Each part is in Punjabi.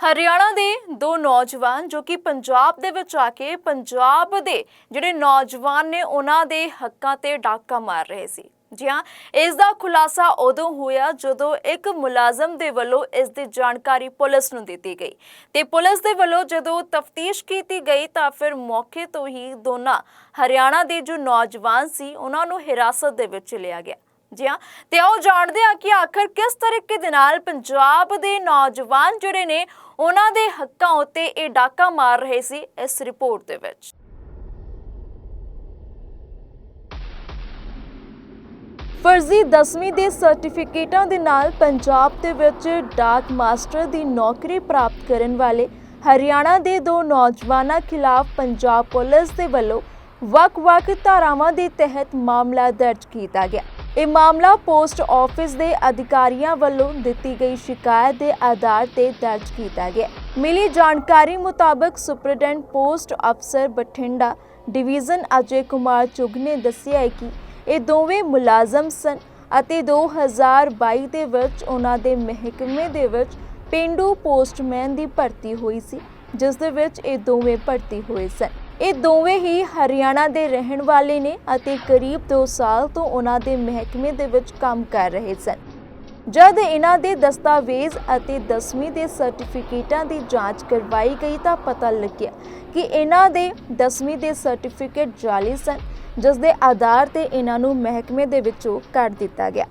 ਹਰਿਆਣਾ ਦੇ ਦੋ ਨੌਜਵਾਨ ਜੋ ਕਿ ਪੰਜਾਬ ਦੇ ਵਿੱਚ ਆ ਕੇ ਪੰਜਾਬ ਦੇ ਜਿਹੜੇ ਨੌਜਵਾਨ ਨੇ ਉਹਨਾਂ ਦੇ ਹੱਕਾਂ ਤੇ ਡਾਕਾ ਮਾਰ ਰਹੇ ਸੀ। ਜੀ ਹਾਂ, ਇਸ ਦਾ ਖੁਲਾਸਾ ਉਦੋਂ ਹੋਇਆ ਜਦੋਂ ਇੱਕ ਮੁਲਾਜ਼ਮ ਦੇ ਵੱਲੋਂ ਇਸ ਦੀ ਜਾਣਕਾਰੀ ਪੁਲਿਸ ਨੂੰ ਦਿੱਤੀ ਗਈ। ਤੇ ਪੁਲਿਸ ਦੇ ਵੱਲੋਂ ਜਦੋਂ ਤਫਤੀਸ਼ ਕੀਤੀ ਗਈ ਤਾਂ ਫਿਰ ਮੌਕੇ ਤੋਂ ਹੀ ਦੋਨਾਂ ਹਰਿਆਣਾ ਦੇ ਜੋ ਨੌਜਵਾਨ ਸੀ ਉਹਨਾਂ ਨੂੰ ਹਿਰਾਸਤ ਦੇ ਵਿੱਚ ਲਿਆ ਗਿਆ। ਜੀ ਹਾਂ ਤੇ ਆਓ ਜਾਣਦੇ ਹਾਂ ਕਿ ਆਖਰ ਕਿਸ ਤਰੀਕੇ ਦੇ ਨਾਲ ਪੰਜਾਬ ਦੇ ਨੌਜਵਾਨ ਜਿਹੜੇ ਨੇ, ਉਹਨਾਂ ਦੇ ਹੱਕਾਂ ਉੱਤੇ ਇਹ ਡਾਕਾ ਮਾਰ ਰਹੇ ਸੀ ਇਸ ਰਿਪੋਰਟ ਦੇ ਵਿੱਚ। ਫਰਜ਼ੀ 10ਵੀਂ ਦੇ ਸਰਟੀਫਿਕੇਟਾਂ ਦੇ ਨਾਲ ਪੰਜਾਬ ਦੇ ਵਿੱਚ ਡਾਕ ਮਾਸਟਰ ਦੀ ਨੌਕਰੀ ਪ੍ਰਾਪਤ ਕਰਨ ਵਾਲੇ ਹਰਿਆਣਾ ਦੇ ਦੋ ਨੌਜਵਾਨਾਂ ਖਿਲਾਫ ਪੰਜਾਬ ਪੁਲਿਸ ਦੇ ਵੱਲੋਂ ਵੱਖ-ਵੱਖ ਧਾਰਾਵਾਂ ਦੇ ਤਹਿਤ ਮਾਮਲਾ ਦਰਜ ਕੀਤਾ ਗਿਆ। ਇਹ ਮਾਮਲਾ ਪੋਸਟ ਆਫਿਸ ਦੇ ਅਧਿਕਾਰੀਆਂ ਵੱਲੋਂ ਦਿੱਤੀ ਗਈ ਸ਼ਿਕਾਇਤ ਦੇ ਆਧਾਰ ਤੇ ਦਰਜ ਕੀਤਾ ਗਿਆ। ਮਿਲੀ ਜਾਣਕਾਰੀ ਮੁਤਾਬਕ ਸੁਪਰਡੈਂਟ ਪੋਸਟ ਅਫਸਰ ਬਠਿੰਡਾ ਡਿਵੀਜ਼ਨ ਅਜੇ ਕੁਮਾਰ ਚੁਗ ਨੇ ਦੱਸਿਆ ਹੈ ਕਿ ਇਹ ਦੋਵੇਂ ਮੁਲਾਜ਼ਮ ਸਨ ਅਤੇ 2022 ਦੇ ਵਿੱਚ ਉਹਨਾਂ ਦੇ ਮਹਿਕਮੇ ਦੇ ਵਿੱਚ ਪਿੰਡੂ ਪੋਸਟਮੈਨ ਦੀ ਭਰਤੀ ਹੋਈ ਸੀ, ਜਿਸ ਦੇ ਵਿੱਚ ਇਹ ਦੋਵੇਂ ਭਰਤੀ ਹੋਏ ਸਨ। ਇਹ ਦੋਵੇਂ ਹੀ ਹਰਿਆਣਾ ਦੇ ਰਹਿਣ ਵਾਲੇ ਨੇ ਅਤੇ ਕਰੀਬ 2 ਸਾਲ ਤੋਂ ਉਹਨਾਂ ਦੇ ਮਹਿਕਮੇ ਦੇ ਵਿੱਚ ਕੰਮ ਕਰ ਰਹੇ ਸਨ। ਜਦ ਇਹਨਾਂ ਦੇ ਦਸਤਾਵੇਜ਼ ਅਤੇ 10ਵੀਂ ਦੇ ਸਰਟੀਫਿਕੇਟਾਂ ਦੀ ਜਾਂਚ ਕਰਵਾਈ ਗਈ ਤਾਂ ਪਤਾ ਲੱਗਿਆ ਕਿ ਇਹਨਾਂ ਦੇ 10ਵੀਂ ਦੇ ਸਰਟੀਫਿਕੇਟ ਜਾਲੀ ਸਨ, ਜਿਸ ਦੇ ਆਧਾਰ ਤੇ ਇਹਨਾਂ ਨੂੰ ਮਹਿਕਮੇ ਦੇ ਵਿੱਚੋਂ ਕੱਢ ਦਿੱਤਾ ਗਿਆ।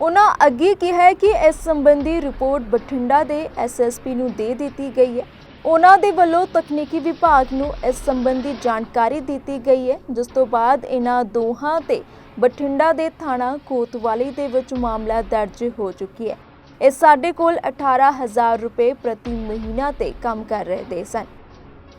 ਉਹਨਾਂ ਅੱਗੇ ਕਿਹਾ ਕਿ ਇਸ ਸੰਬੰਧੀ ਰਿਪੋਰਟ ਬਠਿੰਡਾ ਦੇ ਐਸਐਸਪੀ ਨੂੰ ਦੇ ਦਿੱਤੀ ਗਈ ਹੈ। ਉਹਨਾਂ ਦੇ ਵੱਲੋਂ ਤਕਨੀਕੀ ਵਿਭਾਗ ਨੂੰ ਇਸ ਸੰਬੰਧੀ ਜਾਣਕਾਰੀ ਦਿੱਤੀ ਗਈ ਹੈ, ਜਿਸ ਤੋਂ ਬਾਅਦ ਇਹਨਾਂ ਦੋਹਾਂ ਤੇ ਬਠਿੰਡਾ ਦੇ ਥਾਣਾ ਕੋਤਵਾਲੀ ਦੇ ਵਿੱਚ ਮਾਮਲਾ ਦਰਜ ਹੋ ਚੁੱਕੀ ਹੈ। ਇਹ ਸਾਡੇ ਕੋਲ 18000 ਰੁਪਏ ਪ੍ਰਤੀ ਮਹੀਨਾ ਤੇ ਕੰਮ ਕਰ ਰਹੇ ਦੇ ਸਨ।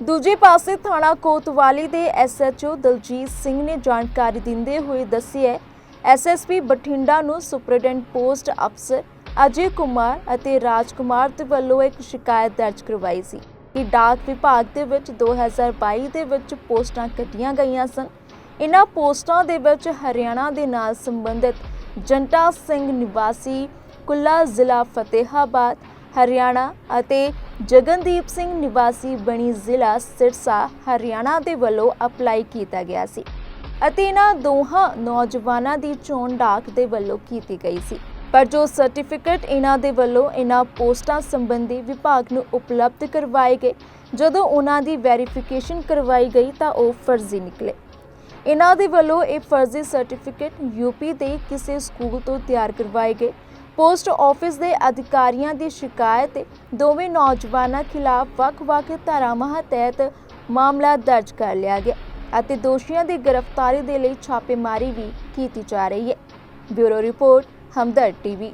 ਦੂਜੇ ਪਾਸੇ ਥਾਣਾ ਕੋਤਵਾਲੀ ਦੇ ਐਸਐਚਓ ਦਲਜੀਤ ਸਿੰਘ ਨੇ ਜਾਣਕਾਰੀ ਦਿੰਦੇ ਹੋਏ ਦੱਸਿਆ ਐਸਐਸਪੀ ਬਠਿੰਡਾ ਨੂੰ ਸੁਪਰਡੈਂਟ ਪੋਸਟ ਅਫਸਰ ਅਜੇ ਕੁਮਾਰ ਅਤੇ ਰਾਜਕੁਮਾਰ ਦੇ ਵੱਲੋਂ ਇੱਕ ਸ਼ਿਕਾਇਤ ਦਰਜ ਕਰਵਾਈ ਸੀ। ਕਿ ਡਾਕ ਵਿਭਾਗ ਦੇ ਵਿੱਚ 2022 ਦੇ ਵਿੱਚ ਪੋਸਟਾਂ ਕੱਟੀਆਂ ਗਈਆਂ ਸਨ। ਇਹਨਾਂ ਪੋਸਟਾਂ ਦੇ ਵਿੱਚ ਹਰਿਆਣਾ ਦੇ ਨਾਲ ਸੰਬੰਧਿਤ ਜੰਟਾ ਸਿੰਘ ਨਿਵਾਸੀ, ਕੁੱਲਾ ਜ਼ਿਲ੍ਹਾ ਫਤਿਹਾਬਾਦ, ਹਰਿਆਣਾ ਅਤੇ ਜਗਨਦੀਪ ਸਿੰਘ ਨਿਵਾਸੀ ਬਣੀ ਜ਼ਿਲ੍ਹਾ ਸਿਰਸਾ, ਹਰਿਆਣਾ ਦੇ ਵੱਲੋਂ ਅਪਲਾਈ ਕੀਤਾ ਗਿਆ ਸੀ ਅਤੇ ਇਹਨਾਂ ਦੋਹਾਂ ਨੌਜਵਾਨਾਂ ਦੀ ਚੋਣ ਡਾਕ ਦੇ ਵੱਲੋਂ ਕੀਤੀ ਗਈ ਸੀ। ਪਰ ਜੋ ਸਰਟੀਫਿਕੇਟ ਇਹਨਾਂ ਦੇ ਵੱਲੋਂ ਇਹਨਾਂ ਪੋਸਟਾਂ ਸੰਬੰਧੀ ਵਿਭਾਗ ਨੂੰ ਉਪਲਬਧ ਕਰਵਾਏ ਗਏ, ਜਦੋਂ ਉਹਨਾਂ ਦੀ ਵੈਰੀਫਿਕੇਸ਼ਨ ਕਰਵਾਈ ਗਈ ਤਾਂ ਉਹ ਫਰਜ਼ੀ ਨਿਕਲੇ। ਇਹਨਾਂ ਦੇ ਵੱਲੋਂ ਇਹ ਫਰਜ਼ੀ ਸਰਟੀਫਿਕੇਟ ਯੂਪੀ ਦੇ ਕਿਸੇ ਸਕੂਲ ਤੋਂ ਤਿਆਰ ਕਰਵਾਏ ਗਏ। ਪੋਸਟ ਆਫਿਸ ਦੇ ਅਧਿਕਾਰੀਆਂ ਦੀ ਸ਼ਿਕਾਇਤ ਤੇ ਦੋਵੇਂ ਨੌਜਵਾਨਾਂ ਖਿਲਾਫ ਵੱਖ-ਵੱਖ ਧਾਰਾਵਾਂ ਤਹਿਤ ਮਾਮਲਾ ਦਰਜ ਕਰ ਲਿਆ ਗਿਆ ਅਤੇ ਦੋਸ਼ੀਆਂ ਦੀ ਗ੍ਰਿਫਤਾਰੀ ਦੇ ਲਈ ਛਾਪੇਮਾਰੀ ਵੀ ਕੀਤੀ ਜਾ ਰਹੀ ਹੈ। ਬਿਊਰੋ ਰਿਪੋਰਟ हमदर्द टीवी